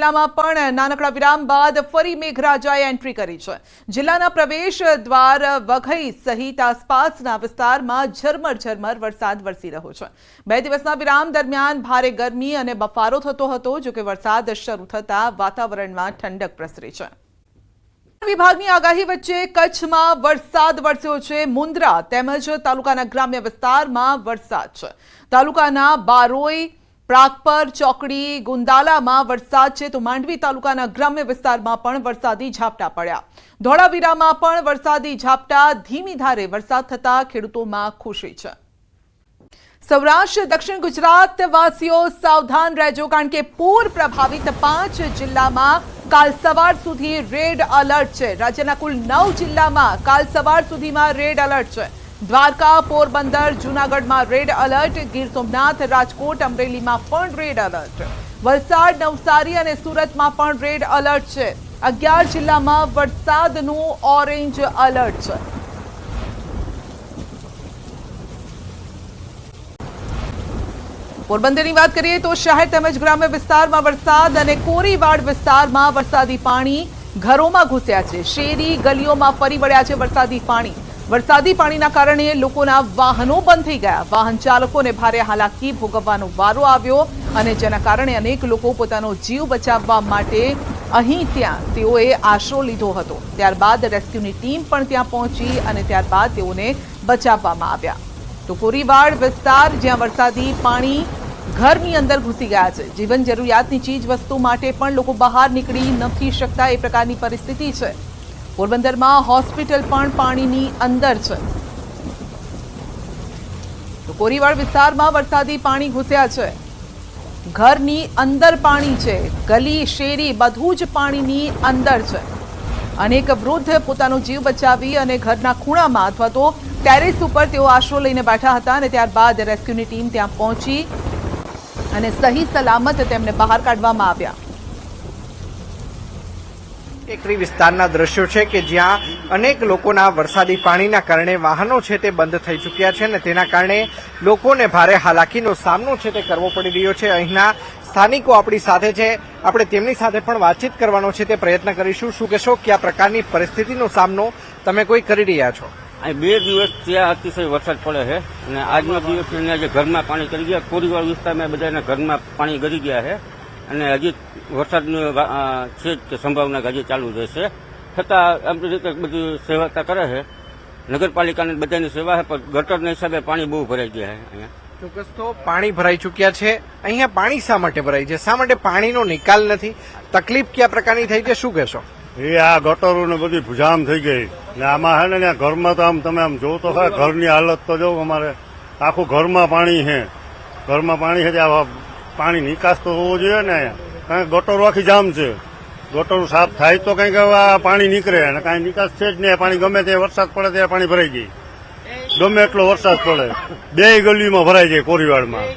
જિલ્લામાં પણ નાનકડા વિરામ બાદ ફરી મેઘરાજાએ એન્ટ્રી કરી છે. જિલ્લાના પ્રવેશ દ્વાર વઘઈ સહિત આસપાસના વિસ્તારમાં ઝરમર ઝરમર વરસાદ વરસી રહ્યો છે. બે દિવસના વિરામ દરમિયાન ભારે ગરમી અને બફારો થતો હતો જોકે વરસાદ શરૂ થતા વાતાવરણમાં ઠંડક પ્રસરી છે. વિભાગની આગાહી વચ્ચે કચ્છમાં વરસાદ વરસ્યો છે. મુન્દ્રા તેમજ તાલુકાના ગ્રામ્ય વિસ્તારમાં વરસાદ છે. તાલુકાના બારોઈ પ્રાગપર ચોકડી ગુંદાલામાં વરસાદ છે તો માંડવી તાલુકાના ગ્રામ્ય વિસ્તારમાં પણ વરસાદી ઝાપટા પડ્યા. ધોળાવીરામાં પણ વરસાદી ઝાપટા, ધીમી ધારે વરસાદ થતા ખેડૂતોમાં ખુશી છે. સૌરાષ્ટ્ર, દક્ષિણ ગુજરાત વાસીઓ સાવધાન રહેજો કારણ કે પૂર પ્રભાવિત પાંચ જિલ્લામાં કાલ સવાર સુધી રેડ એલર્ટ છે. રાજ્યના કુલ નવ જિલ્લામાં કાલ સવાર સુધીમાં રેડ એલર્ટ છે. દ્વારકા, પોરબંદર, જૂનાગઢમાં રેડ એલર્ટ, ગીર સોમનાથ, રાજકોટ, અમરેલીમાં પણ રેડ એલર્ટ. વલસાડ, નવસારી અને સુરતમાં પણ રેડ એલર્ટ છે. અગિયાર જિલ્લામાં વરસાદનું ઓરેન્જ એલર્ટ છે. પોરબંદરની વાત કરીએ તો શહેર તેમજ ગ્રામ્ય વિસ્તારમાં વરસાદ અને કોરીવાડ વિસ્તારમાં વરસાદી પાણી ઘરોમાં ઘૂસ્યા છે. શેરી ગલીઓમાં ફરી વળ્યા છે વરસાદી પાણી. વરસાદી પાણીના કારણે લોકોના વાહનો બંધ થઈ ગયા. વાહન ચાલકોને ભારે હાલાકી ભોગવવાનો વારો આવ્યો અને જેના કારણે અનેક લોકો પોતાનો જીવ બચાવવા માટે અહીં ત્યાં તેઓએ આશરો લીધો હતો. ત્યારબાદ રેસ્ક્યુની ટીમ પણ ત્યાં પહોંચી અને ત્યારબાદ તેઓને બચાવવામાં આવ્યા. તો કોરીવાડ વિસ્તાર, જ્યાં વરસાદી પાણી ઘરની અંદર ઘૂસી ગયા છે. જીવન જરૂરિયાતની ચીજ વસ્તુ માટે પણ લોકો બહાર નીકળી નથી શકતા, એ પ્રકારની પરિસ્થિતિ છે. પોરબંદરમાં હોસ્પિટલ પણ પાણીની અંદર છે. કોરીવાડ વિસ્તારમાં વરસાદી પાણી ઘૂસ્યા છે. ઘરની અંદર પાણી છે. ગલી, શેરી બધું જ પાણીની અંદર છે. અનેક વૃદ્ધ પોતાનો જીવ બચાવી અને ઘરના ખૂણામાં અથવા તો ટેરેસ ઉપર તેઓ આશરો લઈને બેઠા હતા અને ત્યારબાદ રેસ્ક્યુની ટીમ ત્યાં પહોંચી અને સહી સલામત તેમને બહાર કાઢવામાં આવ્યા. ટેકરી વિસ્તારના દ્રશ્યો છે કે જ્યાં અનેક લોકોના વરસાદી પાણીના કારણે વાહનો છે તે બંધ થઈ ચૂક્યા છે અને તેના કારણે લોકોને ભારે હાલાકીનો સામનો છે તે કરવો પડી રહ્યો છે. અહીંના સ્થાનિકો આપણી સાથે છે. આપણે તેમની સાથે પણ વાતચીત કરવાનો છે તે પ્રયત્ન કરીશું. શું કહેશો? કયા પ્રકારની પરિસ્થિતિનો સામનો તમે કોઈ કરી રહ્યા છો? અહીં બે દિવસ ત્યાં અતિશય વરસાદ પડે છે અને આજનો દિવસ ઘરમાં પાણી કરી ગયા કોરીવાડ વિસ્તારમાં બધાના ઘરમાં પાણી ગરી ગયા છે. અને હજી વરસાદની છે જ કે સંભાવના હજી ચાલુ રહેશે. છતાં આમ રીતે બધી સેવાતા કરે છે. નગરપાલિકાની બધાની સેવા છે પણ ગટરના હિસાબે પાણી બહુ ભરાઈ ગયા છે અહીંયા. ચોક્કસ તો પાણી ભરાઈ ચૂક્યા છે. અહીંયા પાણી શા માટે ભરાય છે? શા માટે પાણીનો નિકાલ નથી? તકલીફ કયા પ્રકારની થઈ છે? શું કહેશો? એ આ ગટરો ને બધી ભૂજામ થઈ ગઈ. ને આમાં હે ને ઘરમાં તો આમ તમે આમ જો તો ખરા ઘરની હાલત તો જો અમારે. આખું ઘરમાં પાણી છે. ઘરમાં પાણી છે ત્યાં પાણી નિકાસ તો હોવો જોઈએ ને, કારણ કે ગટરો આખી જામ છે. ગટરો સાફ થાય તો કંઈક પાણી નીકળે અને કાંઈ નિકાસ છે જ નહીં પાણી ગમે તે વરસાદ પડે ત્યાં પાણી ભરાઈ જાય. ગમે એટલો વરસાદ પડે. બે ગલીમાં ભરાઈ જાય કોરીવાડમાં.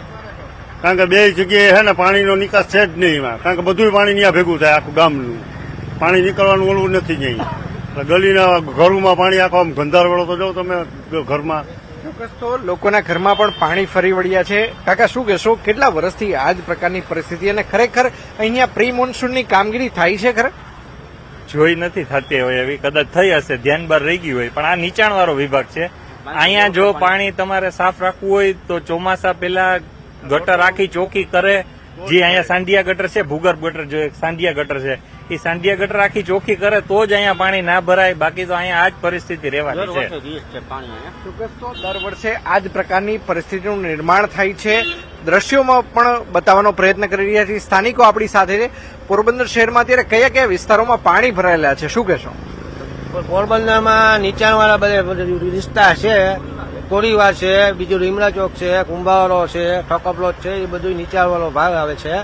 કારણ કે બે જગ્યાએ છે ને પાણીનો નિકાસ છે જ નહીં એમાં. કારણ કે બધું પાણી ત્યાં ભેગું થાય, આખું ગામનું. પાણી નીકળવાનું ઓલું નથી નહીં ગલીના ઘરોમાં પાણી આખો આમ ગંધારવાળો તો જાઓ તમે ઘરમાં. ચોક્કસ તો લોકોના ઘરમાં પણ પાણી ફરી વળ્યા છે. કાકા શું કહેશો? કેટલા વર્ષથી આ જ પ્રકારની પરિસ્થિતિ અને ખરેખર અહીંયા પ્રી મોન્સૂનની કામગીરી થાય છે ખરે? જોઈ નથી થતી હોય એવી. કદાચ થઈ હશે ધ્યાન બાર રહી ગયું હોય. પણ આ નીચાણવાળો વિભાગ છે. અહીંયા જો પાણી તમારે સાફ રાખવું હોય તો ચોમાસા પહેલા ગટર આખી ચોકી કરે. જે અહીંયા સાંધિયા ગટર છે ભૂગર્ભ ગટર જો સાંડિયા ગટર છે એ સાંડિયા ગટર આખી ચોખ્ખી કરે તો જ અહીંયા પાણી ના ભરાય. બાકી તો અહીંયા આ જ પરિસ્થિતિ રહેવાની છે. છે તો દર વર્ષે આ જ પ્રકારની પરિસ્થિતિનું નિર્માણ થાય છે. દ્રશ્યોમાં પણ બતાવવાનો પ્રયત્ન કરી રહ્યા છીએ સ્થાનિકો આપણી સાથે છે. પોરબંદર શહેરમાં અત્યારે કયા કયા વિસ્તારોમાં પાણી ભરાયેલા છે? શું કહેશો? પોરબંદરમાં નીચાણવાળા બધા વિસ્તાર છે. કોરીવા છે બીજું રીમડા ચોક છે કુંભાવાળો છે ઠોકપલોટ છે એ બધું નીચાણવાળો ભાગ આવે છે.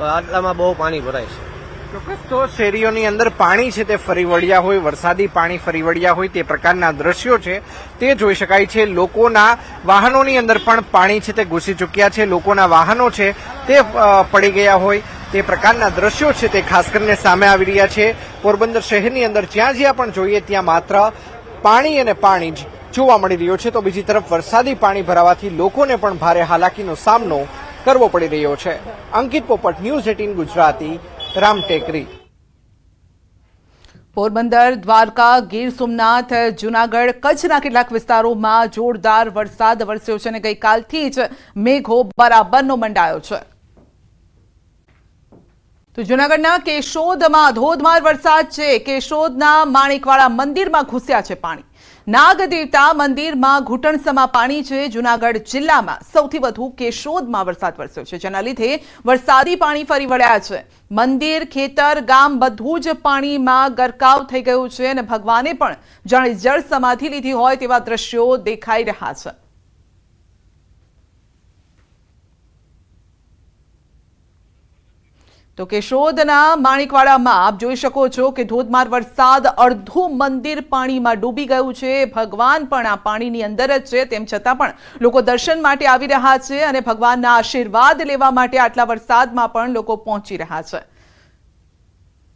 આટલામાં બહુ પાણી ભરાય છે. ચોક્કસ. તો શેરીઓની અંદર પાણી છે તે ફરી વળ્યા હોય, વરસાદી પાણી ફરી વળ્યા હોય તે પ્રકારના દ્રશ્યો છે. તે જોઈ શકાય છે લોકોના વાહનોની અંદર પણ પાણી છે તે ઘૂસી ચૂક્યા છે. લોકોના વાહનો છે તે પડી ગયા હોય. તે પ્રકારના દ્રશ્યો છે તે ખાસ કરીને સામે આવી રહ્યા છે. પોરબંદર શહેરની અંદર જ્યાં જ્યાં પણ જોઈએ ત્યાં માત્ર પાણી અને પાણી જ જોવા મળી રહ્યો છે. તો બીજી તરફ વરસાદી પાણી ભરાવાથી લોકોને પણ ભારે હાલાકીનો સામનો કરવો પડી રહ્યો છે. અંકિત પોપટ, ન્યૂઝ એટીન ગુજરાતી રામ ટેકરી. પોરબંદર, દ્વારકા, ગીર સોમનાથ, જૂનાગઢ, કચ્છના કેટલાક વિસ્તારોમાં જોરદાર વરસાદ વરસ્યો છે અને ગઈકાલથી જ મેઘો બરાબરનો મંડાયો છે. તો જુનાગઢના કેશોદમાં ધોધમાર વરસાદ છે. કેશોદના માણિકવાળા મંદિરમાં ઘૂસ્યા છે પાણી. નાગ દેવતા મંદિરમાં ઘૂંટણસમા પાણી છે. જુનાગઢ જિલ્લામાં સૌથી વધુ કેશોદમાં વરસાદ વરસ્યો છે, જેના લીધે વરસાદી પાણી ફરી વળ્યા છે. મંદિર, ખેતર, ગામ બધું જ પાણીમાં ગરકાવ થઈ ગયું છે અને ભગવાને પણ જાણે જળ સમાધિ લીધી હોય તેવા દ્રશ્યો દેખાઈ રહ્યા છે. તો કેશોદના માણિકવાડામાં આપ જોઈ શકો છો કે ધોધમાર વરસાદ અડધું મંદિર પાણીમાં ડૂબી ગયું છે. ભગવાન પણ આ પાણીની અંદર જ છે. તેમ છતાં પણ લોકો દર્શન માટે આવી રહ્યા છે અને ભગવાનના આશીર્વાદ લેવા માટે આટલા વરસાદમાં પણ લોકો પહોંચી રહ્યા છે.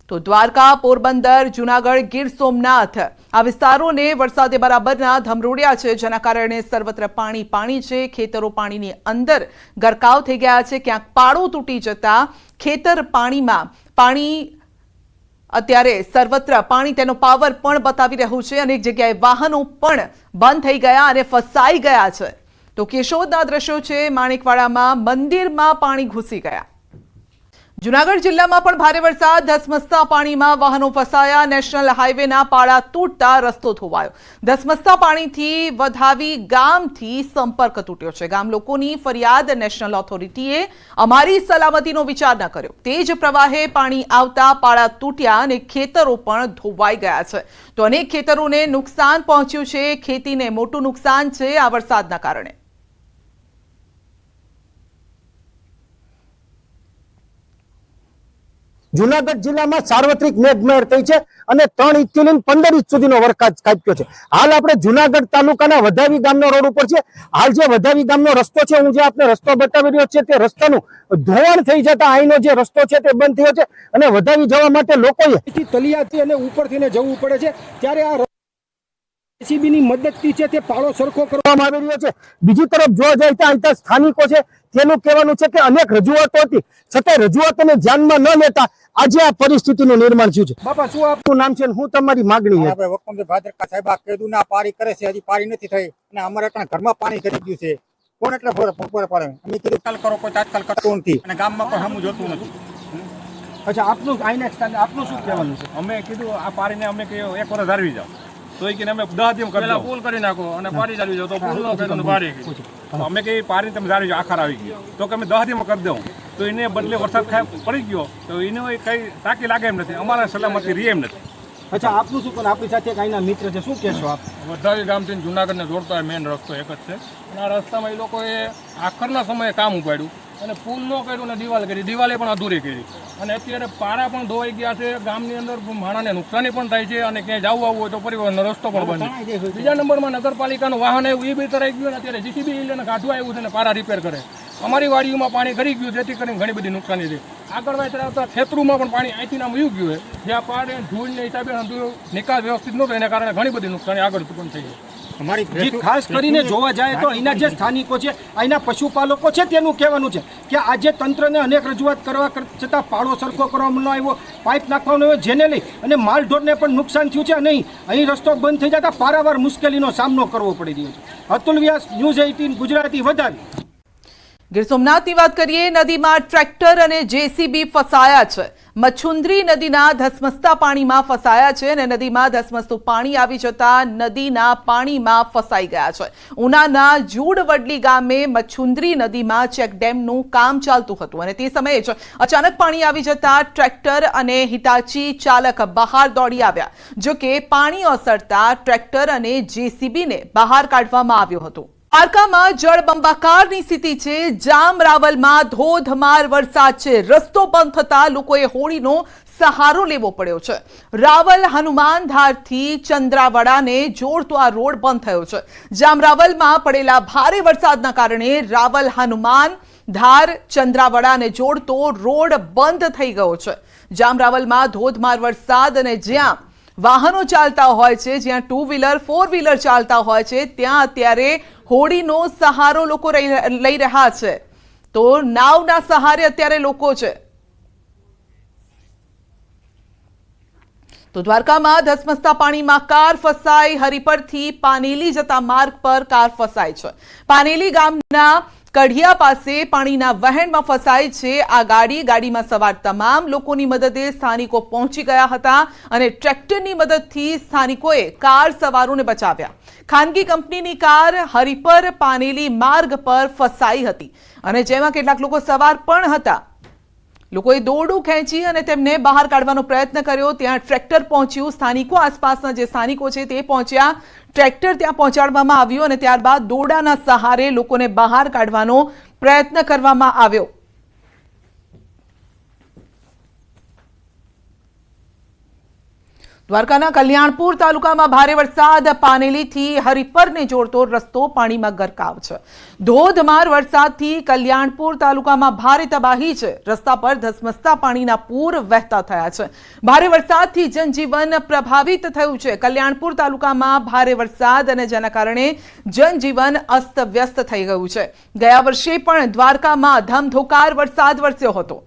તો દ્વારકા, પોરબંદર, જુનાગઢ, ગીર સોમનાથ આ વિસ્તારોને વરસાદે બરાબરના ધમરોડ્યા છે, જેના કારણે સર્વત્ર પાણી પાણી છે, ખેતરો પાણીની અંદર ગરકાવ થઈ ગયા છે, ક્યાંક પાળો તૂટી જતા ખેતર પાણીમાં પાણી અત્યારે સર્વત્ર પાણી તેનો પાવર પણ બતાવી રહ્યું છે, અનેક જગ્યાએ વાહનો પણ બંધ થઈ ગયા અને ફસાઈ ગયા છે. તો કેશોદના દ્રશ્યો છે, માણેકવાડામાં મંદિરમાં પાણી ઘૂસી ગયા. જુનાગઢ જિલ્લામાં પણ ભારે વરસાદ, ધસમસતા પાણીમાં વાહનો ફસાયા, નેશનલ હાઈવેના પાળા તૂટતા રસ્તો ધોવાયો. ધસમસતા પાણીથી વધાવી ગામથી સંપર્ક તૂટ્યો છે. ગામ લોકોની ફરિયાદ નેશનલ ઓથોરિટીએ અમારી સલામતીનો વિચાર ન કર્યો. તે જ પ્રવાહે પાણી આવતા પાળા તૂટ્યા અને ખેતરો પણ ધોવાઈ ગયા છે. તો અનેક ખેતરોને નુકસાન પહોંચ્યું છે. ખેતીને મોટું નુકસાન છે આ વરસાદના કારણે. જુનાગઢ જિલ્લામાં સાર્વત્રિક મેઘમહેર થઈ છે અને ત્રણ ઇંચથી લઈને પંદર ઇંચ સુધીનો વરસાદ કાપ્યો છે. હાલ આપણે જુનાગઢ તાલુકાના વધાવી ગામના રોડ ઉપર છે હાલ જે વધાવી ગામનો રસ્તો છે, હું જે આપને રસ્તો બતાવી રહ્યો છે, તે રસ્તાનું ધોવાણ થઈ જતા અહીંનો જે રસ્તો છે, તે બંધ થયો છે અને વધાવી જવા માટે લોકોએ તલિયાથી અને ઉપરથી જવું પડે છે. ત્યારે આ JCB મદદથી છે તે પાળો સરખો કરવામાં આવી રહ્યો છે. બીજી તરફ જોવા જાય સ્થાનિકો છે. તેનું કહેવાનું છે કે અનેક રજૂઆતો હતી. છતાં રજૂઆતોને ધ્યાનમાં ન લેતા આજે આ પરિસ્થિતિનું નિર્માણ થયું છે. બાપા શું આપનું નામ છે હું તમારી માગણી છે આપણે વકમજી ભાદરકા સાહેબ આ કીધું ના પારી કરે છે. હજી પારી નથી થઈ. અને અમારા ત્યાં ઘરમાં પાણી કરી ગયું છે. કોણ એટલે બપોરે પડે? અમે કીધું તાલ કરો કોઈ તાત્કાલ કરતું નથી. અને ગામમાં પણ હમું જોતું નથી. અચ્છા આપનું આઈનેક્સ આપનું શું કહેવાનું છે? અમે કીધું આ પારીને અમે કહ્યું એક વર્ષ હારવી જાવ તો કે અમે દસ દિવસ પેલા પુલ કરી નાખો અને પારી ચાલી જાવ તો પુલ નો કર્યો ને પારી અમે કે પારી તમે જાવ આખાર આવી ગયો. તો કે અમે દસ કરી દઉં. તો એને બદલે વરસાદ ખાય પડી ગયો. તો એને કઈ તાકી લાગે એમ નથી. અમારા સલામતી રહે એમ નથી. અચ્છા આપનું શું પણ આપણી સાથે એક મિત્ર છે. શું કહેશો આપ? વધાવી ગામથી જુનાગઢને જોડતો મેઇન રસ્તો એક જ છે. અને આ રસ્તામાં એ લોકોએ આખરના સમયે કામ ઉપાડ્યું. અને પુલ નો કર્યું ને દિવાલ કરી. દિવાલે પણ અધૂરી કરી. અને અત્યારે પારા પણ ધોવાઈ ગયા છે. ગામની અંદર માણાને નુકસાની પણ થાય છે અને ક્યાંય જવું આવવું હોય તો પરિવહનનો રસ્તો પણ બંધ બીજા નંબરમાં નગરપાલિકાનું વાહન આવ્યું એ બી તરાઈ ગયું અને અત્યારે જીસીબી લઈને કાઢવા આવ્યું છે ને પારા રિપેર કરે. અમારી વાડીઓમાં પાણી ઘરી ગયું જેથી કરીને ઘણી બધી નુકસાની છે આગળ આવતા ખેતરોમાં પણ પાણી અહીંથી નામ વયું ગયું છે. જ્યાં પાણી ધૂળને હિસાબે નિકાલ વ્યવસ્થિત નહોતો એના કારણે ઘણી બધી નુકસાની આગળ પણ થઈ ગઈ અમારી ખાસ કરીને જોવા જાય તો અહીંના જે સ્થાનિકો છે અહીંના પશુપાલકો છે તેનું કહેવાનું છે કે આજે તંત્રને અનેક રજૂઆત કરવા કર- છતાં પાળો સરખો કરવામાં ન આવ્યો પાઇપ નાખવાનો આવ્યો જેને લઈ અને માલઢોરને પણ નુકસાન થયું છે અને અહીં અહીં રસ્તો બંધ થઈ જતા પારાવાર મુશ્કેલીનો સામનો કરવો પડી રહ્યો છે. અતુલ વ્યાસ ન્યૂઝ એઇટીન ગુજરાતી વધારી. ગીર સોમનાથની વાત કરીએ, નદીમાં ટ્રેક્ટર અને જેસીબી ફસાયા છે. મચ્છુંદ્રી નદીના ધસમસતા પાણીમાં ફસાયા છે અને નદીમાં ધસમસતું પાણી આવી જતા નદીના પાણીમાં ફસાઈ ગયા છે. ઉનાના જૂડવડલી ગામે મચ્છુંદ્રી નદીમાં ચેકડેમનું કામ ચાલતું હતું અને તે સમયે જ અચાનક પાણી આવી જતા ટ્રેક્ટર અને હિટાચી ચાલક બહાર દોડી આવ્યા જો કે પાણી ઓસરતા ટ્રેક્ટર અને જેસીબીને બહાર કાઢવામાં આવ્યું હતું. દ્વારકામાં જળબંબાકારની સ્થિતિ છે. જામ રાવલમાં ધોધમાર વરસાદ છે. રસ્તો બંધ થતા લોકોએ હોળીનો સહારો લેવો પડ્યો છે. રાવલ હનુમાન ધારથી ચંદ્રાવડાને જોડતો આ રોડ બંધ થયો છે. જામરાવલમાં પડેલા ભારે વરસાદના કારણે રાવલ હનુમાન ધાર ચંદ્રાવડાને જોડતો રોડ બંધ થઈ ગયો છે. જામરાવલમાં ધોધમાર વરસાદ અને જ્યાં વાહનો ચાલતા હોય છે, જ્યાં ટુ વ્હીલર ફોર વ્હીલર ચાલતા હોય છે, ત્યાં અત્યારે હોડીનો સહારો લોકો લઈ રહ્યા છે. તો નાવના સહારે અત્યારે લોકો છે. તો દ્વારકામાં ધસમસતા પાણીમાં કાર ફસાઈ, હરિપરથી પાનેલી જતા માર્ગ પર કાર ફસાઈ છે. પાનેલી ગામના કઢિયા પાસે પાણીના વહેણમાં ફસાય છે. આ ગાડી, ગાડીમાં સવાર તમામ લોકોની મદદે સ્થાનિકો પહોંચી ગયા હતા અને ટ્રેક્ટરની મદદથી સ્થાનિકોએ કાર સવારોને બચાવ્યા. ખાનગી કંપનીની કાર હરિપર પાનેલી માર્ગ પર ફસાઈ હતી અને જેમાં કેટલાક લોકો સવાર પણ હતા. લોકોએ દોરડું ખેંચી અને તેમને બહાર કાઢવાનો પ્રયત્ન કર્યો. ત્યાં ટ્રેક્ટર પહોંચ્યું. સ્થાનિકો આસપાસના જે સ્થાનિકો છે તે પહોંચ્યા. ટ્રેક્ટર ત્યાં પહોંચાડવામાં આવ્યું અને ત્યારબાદ દોરડાના સહારે લોકોને બહાર કાઢવાનો પ્રયત્ન કરવામાં આવ્યો. દ્વારકાના કલ્યાણપુર તાલુકામાં ભારે વરસાદ, પાનેલીથી હરિપરને જોડતો રસ્તો પાણીમાં ગરકાવ છે. ધોધમાર વરસાદથી કલ્યાણપુર તાલુકામાં ભારે તબાહી છે. રસ્તા પર ધસમસતા પાણીના પૂર વહેતા થયા છે. ભારે વરસાદથી જનજીવન પ્રભાવિત થયું છે. કલ્યાણપુર તાલુકામાં ભારે વરસાદ અને જેના કારણે જનજીવન અસ્તવ્યસ્ત થઈ ગયું છે. ગયા વર્ષે પણ દ્વારકામાં ધમધોકાર વરસાદ વરસ્યો હતો.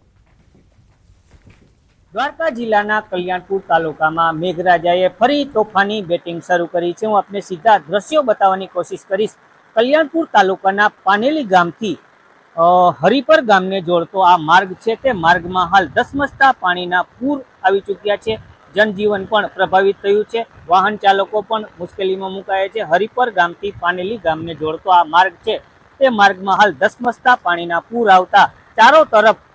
દ્વારકા જિલ્લાના કલ્યાણપુર તાલુકામાં મેઘરાજાએ ફરી તોફાની બેટિંગ શરૂ કરી છે. હું આપને સીધા દ્રશ્યો બતાવવાની કોશિશ કરીશ. કલ્યાણપુર તાલુકાના પાનેલી ગામથી હરિપર ગામને જોડતો આ માર્ગ છે તે માર્ગમાં હાલ ધસમસતા પાણીના પૂર આવી ચૂક્યા છે. જનજીવન પણ પ્રભાવિત થયું છે. વાહન ચાલકો પણ મુશ્કેલીમાં મુકાયા છે. હરિપર ગામથી પાનેલી ગામને જોડતો આ માર્ગ છે. તે માર્ગમાં હાલ ધસમસતા પાણીના પૂર આવતા ચારો તરફ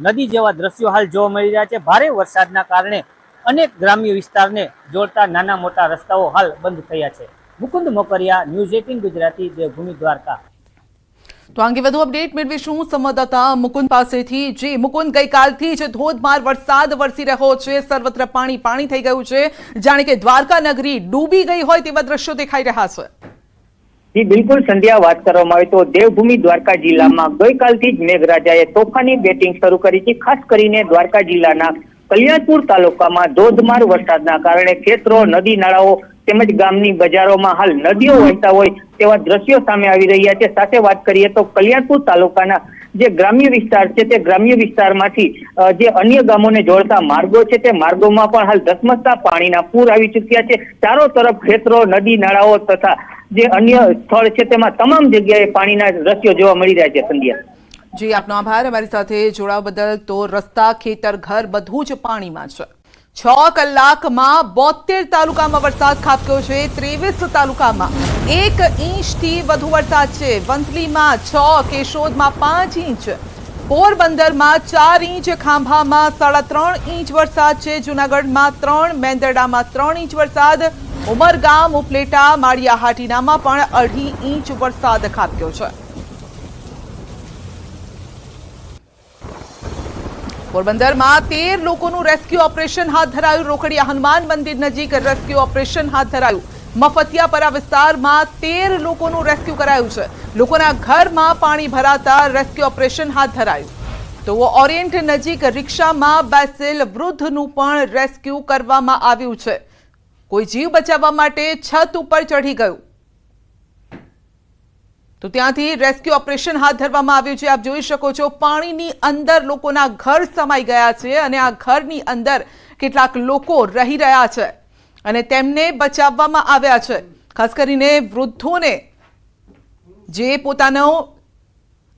નદી જેવા દ્રશ્યો હાલ જોવા મળી રહ્યા છે. ભારે વરસાદના કારણે અનેક ગ્રામ્ય વિસ્તારને જોડતા નાના મોટા રસ્તાઓ હાલ બંધ થયા છે. Mukund Mokariya, news eighteen, Gujarati, Devbhoomi, Dwarka. તો અંગે વધુ અપડેટ મેળવીશું સંવાદદાતા મુકુંદ પાસેથી, જી, મુકુંદ, ગઈકાલથી જ ધોધમાર વરસાદ વરસી રહ્યો છે. સર્વત્ર પાણી પાણી થઈ ગયું છે. જાણે કે દ્વારકા નગરી ડૂબી ગઈ હોય તેવા દ્રશ્યો દેખાઈ રહ્યા છે. જી, બિલકુલ સંધ્યા વાત કરવામાં આવે તો દેવભૂમિ દ્વારકા જિલ્લામાં ગઈકાલથી જ મેઘરાજાએ તોફાની બેટિંગ શરૂ કરી છે. ખાસ કરીને દ્વારકા જિલ્લાના કલ્યાણપુર તાલુકામાં ધોધમાર વરસાદના કારણે ખેતરો, નદી, નાળાઓ તેમજ ગામની બજારોમાં હાલ નદીઓ વહેતા હોય તેવા દ્રશ્યો સામે આવી રહ્યા છે. સાથે વાત કરીએ તો કલ્યાણપુર તાલુકાના જે ગ્રામ્ય વિસ્તાર છે તે ગ્રામ્ય વિસ્તારમાંથી જે અન્ય ગામોને જોડતા માર્ગો છે તે માર્ગોમાં પણ હાલ ધસમસતા પાણીના પૂર આવી ચૂક્યા છે. ચારો તરફ ખેતરો નદી નાળાઓ તથા જે અન્ય સ્થળ છે તેમાં તમામ જગ્યાએ પાણીના દ્રશ્યો જોવા મળી રહ્યા છે. સંધ્યા. જી આપનો આભાર. અમારી સાથે જોડાવા બદલ તો રસ્તા ખેતર ઘર બધું જ પાણીમાં છે છ કલાકમાં બોતેર તાલુકામાં વરસાદ ખાબક્યો છે, ત્રેવીસ તાલુકામાં એક ઇંચથી વધુ વરસાદ છે. વંથલીમાં છ, કેશોદમાં પાંચ ઇંચ. પોરબંદરમાં ચાર ઇંચ, ખાંભામાં સાડા ત્રણ ઇંચ વરસાદ છે. જુનાગઢમાં ત્રણ, મેંદરડામાં ત્રણ ઇંચ વરસાદ. ઉમરગામ, ઉપલેટા માળિયા હાટીનામાં પણ અઢી ઇંચ વરસાદ ખાબક્યો છે. પોરબંદરમાં તેર લોકોનું રેસ્ક્યુ ઓપરેશન હાથ ધરાયું. રોકડિયા હનુમાન મંદિર નજીક રેસ્ક્યુ ઓપરેશન હાથ ધરાયું. મફતિયાપરા વિસ્તારમાં તેર લોકોનું રેસ્ક્યુ કરાયું છે. લોકોના ઘરમાં પાણી ભરાતા રેસ્ક્યુ ઓપરેશન હાથ ધરાયું. તો ઓરિયન્ટ નજીક રિક્ષામાં બેસેલ વૃદ્ધનું પણ રેસ્ક્યુ કરવામાં આવ્યું છે. કોઈ જીવ બચાવવા માટે છત ઉપર ચઢી ગયું. તો ત્યાંથી રેસ્ક્યુ ઓપરેશન હાથ ધરવામાં આવ્યું છે. આપ જોઈ શકો છો, પાણીની અંદર લોકોના ઘર સમાઈ ગયા છે અને આ ઘરની અંદર કેટલાક લોકો રહી રહ્યા છે અને તેમને બચાવવામાં આવ્યા છે. ખાસ કરીને વૃદ્ધોને જે પોતાનો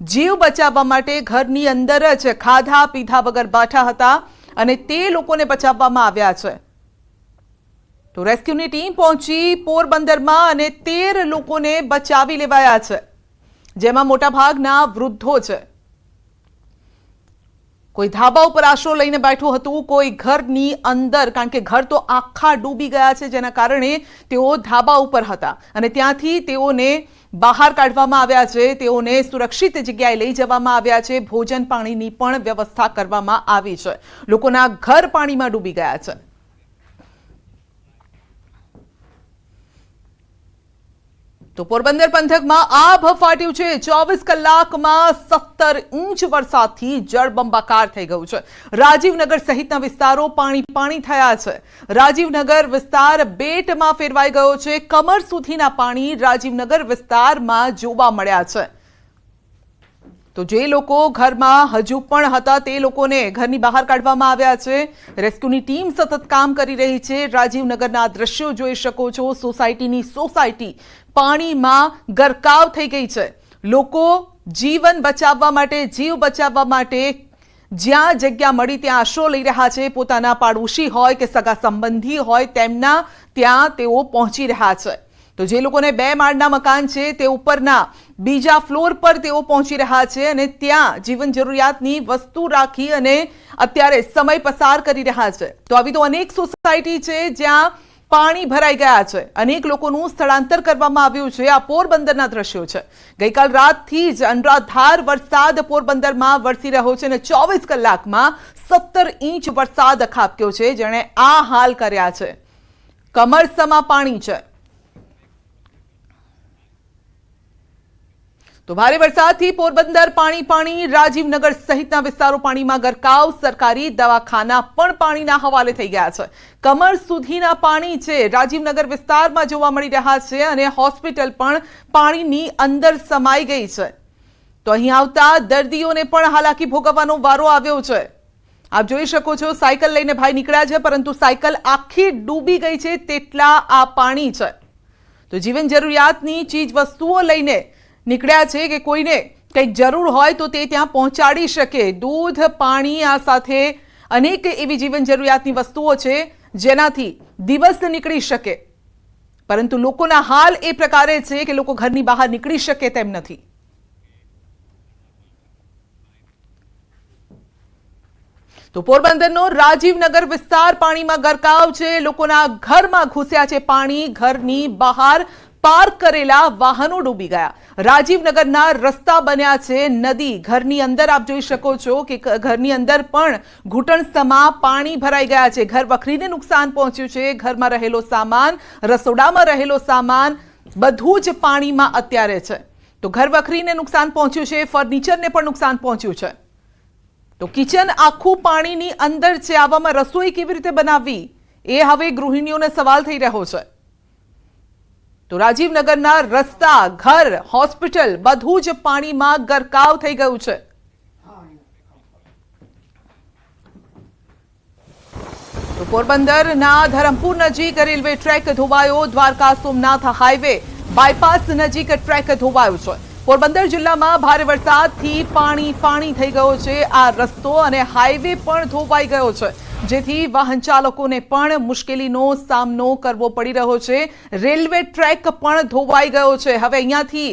જીવ બચાવવા માટે ઘરની અંદર જ ખાધા પીધા વગર બાઠા હતા અને તે લોકોને બચાવવામાં આવ્યા છે. તો રેસ્ક્યુની ટીમ પહોંચી પોરબંદરમાં અને તેર લોકોને બચાવી લેવાયા છે. જેમાં મોટાભાગના વૃદ્ધો છે. કોઈ ધાબા ઉપર આશરો લઈને બેઠું હતું, કોઈ ઘરની અંદર, કારણ કે ઘર તો આખા ડૂબી ગયા છે જેના કારણે તેઓ ધાબા ઉપર હતા. અને ત્યાંથી તેઓને બહાર કાઢવામાં આવ્યા છે, તેઓને સુરક્ષિત જગ્યાએ લઈ જવામાં આવ્યા છે, ભોજન પાણીની પણ વ્યવસ્થા કરવામાં આવી છે. લોકોના ઘર પાણીમાં ડૂબી ગયા છે. તો પોરબંદર પંથકમાં આભ ફાટ્યું છે. ચોવીસ કલાકમાં સત્તર ઇંચ વરસાદથી જળબંબાકાર થઈ ગયું છે. રાજીવનગર સહિતના વિસ્તારો પાણી પાણી થયા છે. રાજીવનગર વિસ્તાર બેટમાં ફેરવાઈ ગયો છે. કમર સુધીના પાણી રાજીવનગર વિસ્તારમાં જોવા મળ્યા છે. તો જે લોકો ઘરમાં હજુ પણ હતા તે લોકોને ઘરની બહાર કાઢવામાં આવ્યા છે. રેસ્ક્યુની ટીમ સતત કામ કરી રહી છે. રાજીવનગરના દ્રશ્યો જોઈ શકો છો. સોસાયટીની સોસાયટી પાણીમાં ગરકાવ થઈ ગઈ છે. લોકો જીવન બચાવવા માટે, જીવ બચાવવા માટે જ્યાં જગ્યા મળી ત્યાં આશરો લઈ રહ્યા છે. પોતાના પાડોશી હોય કે સગા સંબંધી હોય તેમના ત્યાં તેઓ પહોંચી રહ્યા છે. તો જે લોકોને બે માળના મકાન છે તે ઉપરના બીજા ફ્લોર પર તેઓ પહોંચી રહ્યા છે અને ત્યાં જીવન જરૂરિયાતની વસ્તુ રાખી અને અત્યારે સમય પસાર કરી રહ્યા છે. તો આવી તો અનેક સોસાયટી છે જ્યાં પાણી ભરાઈ ગયા છે. અનેક લોકોનું સ્થળાંતર કરવામાં આવ્યું છે. આ પોરબંદરના દ્રશ્યો છે. ગઈકાલ રાતથી જ અનરાધાર વરસાદ પોરબંદરમાં વરસી રહ્યો છે અને ચોવીસ કલાકમાં સત્તર ઇંચ વરસાદ ખાબક્યો છે, જેણે આ હાલ કર્યા છે. કમરસમાં પાણી છે. તો ભારે વરસાદથી પોરબંદર, પાણી પાણી, રાજીવનગર સહિતના વિસ્તારો પાણીમાં ગરકાવ. સરકારી દવાખાના પણ પાણીના હવાલે થઈ ગયા છે. કમર સુધીના પાણી છે રાજીવનગર વિસ્તારમાં જોવા મળી રહ્યા છે અને હોસ્પિટલ પણ પાણીની અંદર સમાઈ ગઈ છે. તો અહીં આવતા દર્દીઓને પણ હાલાકી ભોગવવાનો વારો આવ્યો છે. આપ જોઈ શકો છો, સાયકલ લઈને ભાઈ નીકળ્યા છે, પરંતુ સાયકલ આખી ડૂબી ગઈ છે, તેટલા આ પાણી છે. તો જીવન જરૂરિયાતની ચીજ વસ્તુઓ લઈને નીકળ્યા છે કે કોઈને કંઈક જરૂર હોય તો તે ત્યાં પહોંચાડી શકે. દૂધ, પાણી આ સાથે અનેક એવી જીવન જરૂરિયાતની વસ્તુઓ છે જેનાથી દિવસ નીકળી શકે. પરંતુ લોકોના હાલ એ પ્રકારે છે કે લોકો ઘરની બહાર નીકળી શકે તેમ નથી. તો પોરબંદરનો રાજીવનગર વિસ્તાર પાણીમાં ગરકાવ છે. લોકોના ઘરમાં ઘૂસ્યા છે પાણી. ઘરની બહાર પાર્ક કરેલા વાહનો ડૂબી ગયા. રાજીવનગરના રસ્તા બન્યા છે નદી. ઘરની અંદર આપ જોઈ શકો છો કે, ઘરની અંદર પણ ઘૂંટણસમા પાણી ભરાઈ ગયા છે. ઘર વખરીને નુકસાન પહોંચ્યું છે. ઘરમાં રહેલો સામાન, રસોડામાં રહેલો સામાન, બધું જ પાણીમાં અત્યારે છે. તો ઘર વખરીને નુકસાન પહોંચ્યું છે. ફર્નિચરને પણ નુકસાન પહોંચ્યું છે. તો કિચન આખું પાણીની અંદર છે. આવામાં રસોઈ કેવી રીતે બનાવવી? એ હવે ગૃહિણીઓને સવાલ થઈ રહ્યો છે. તો રાજીવનગરના રસ્તા, ઘર, હોસ્પિટલ બધું જ પાણીમાં ગરકાવ થઈ ગયું છે. તો પોરબંદરના ધરમપુર નજીક રેલવે ટ્રેક ધોવાયો, દ્વારકા, સોમનાથ હાઈવે બાયપાસ નજીક ટ્રેક ધોવાયો છે. પોરબંદર જિલ્લામાં ભારે વરસાદથી પાણી પાણી થઈ ગયો છે આ રસ્તો અને હાઈવે પણ ધોવાઈ ગયો છે. જેથી વાહન ચાલકોને પણ મુશ્કેલીનો સામનો કરવો પડી રહ્યો છે. રેલવે ટ્રેક પણ ધોવાઈ ગયો છે. હવે અહીંયાથી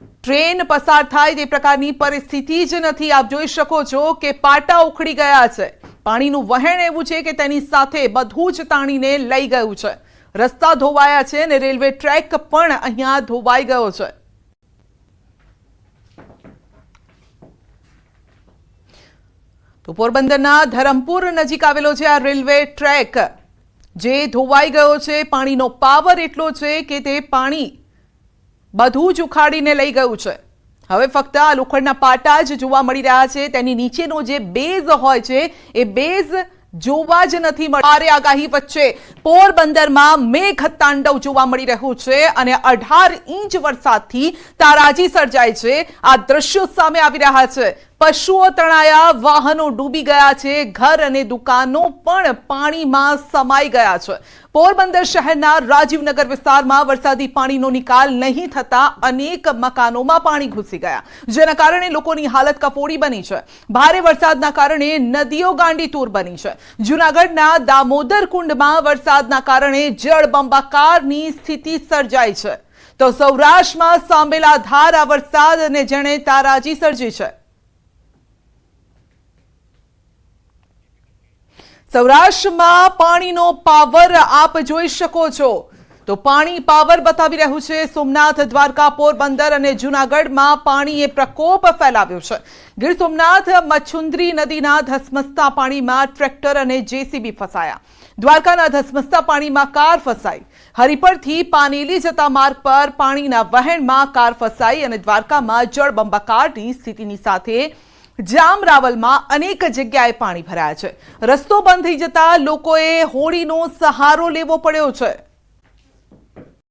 ટ્રેન પસાર થાય તે પ્રકારની પરિસ્થિતિ જ નથી. આપ જોઈ શકો છો કે પાટા ઉખડી ગયા છે. પાણીનું વહેણ એવું છે કે તેની સાથે બધું જ તાણીને લઈ ગયું છે. રસ્તા ધોવાયા છે અને રેલવે ટ્રેક પણ અહીંયા ધોવાઈ ગયો છે. તો પોરબંદરના ધરમપુર નજીક આવેલો છે આ રેલવે ટ્રેક. જે ધોવાઈ ગયો છે, પાણીનો પાવર એટલો છે કે તે પાણી બધું જ ઉખાડીને લઈ ગયું છે. હવે ફક્ત આ લોખંડના પાટા જ જોવા મળી રહ્યા છે. તેની નીચેનો જે બેઝ હોય છે, એ બેઝ જોવા જ નથી મળે આગાહી વચ્ચે પોરબંદરમાં મેઘ તાંડવ જોવા મળી રહ્યું છે અને અઢાર ઇંચ વરસાદથી તારાજી સર્જાય છે. આ દ્રશ્યો સામે આવી રહ્યા છે. પશુઓ તણાયા, વાહનો ડૂબી ગયા છે, ઘર અને દુકાનો પણ પાણીમાં સમાઈ ગયા છે. પોરબંદર શહેરના રાજીવનગર વિસ્તારમાં વરસાદી પાણીનો નિકાલ નહીં થતા અનેક મકાનોમાં પાણી ઘૂસી ગયા. જેના કારણે લોકોની હાલત કફોડી બની છે. ભારે વરસાદના કારણે નદીઓ ગાંડીતુર બની છે. જુનાગઢના દામોદર કુંડમાં વરસાદના કારણે જળબંબાકારની સ્થિતિ સર્જાઈ છે. તો સૌરાષ્ટ્રમાં સાંભેલા ધાર આ વરસાદ અને જેણે તારાજી સર્જી છે. સૌરાષ્ટ્રમાં પાણીનો પાવર આપ જોઈ શકો છો. તો પાણી પાવર બતાવી રહ્યું છે સોમનાથ દ્વારકા પોરબંદર અને જુનાગઢમાં પાણીએ પ્રકોપ ફેલાવ્યો છે. ગીર સોમનાથ, મચ્છુંદરી નદીના ધસમસતા પાણીમાં ટ્રેક્ટર અને જેસીબી ફસાયા. દ્વારકાના ધસમસતા પાણીમાં કાર ફસાઈ. હરિપરથી પાનેલી જતા માર્ગ પર પાણીના વહેણમાં કાર ફસાઈ અને દ્વારકામાં જળબંબાકારની સ્થિતિની સાથે જામરાવલમાં અનેક જગ્યાએ પાણી ભરાયા છે. રસ્તો બંધ થઈ જતા લોકોએ હોડીનો સહારો લેવો પડ્યો છે.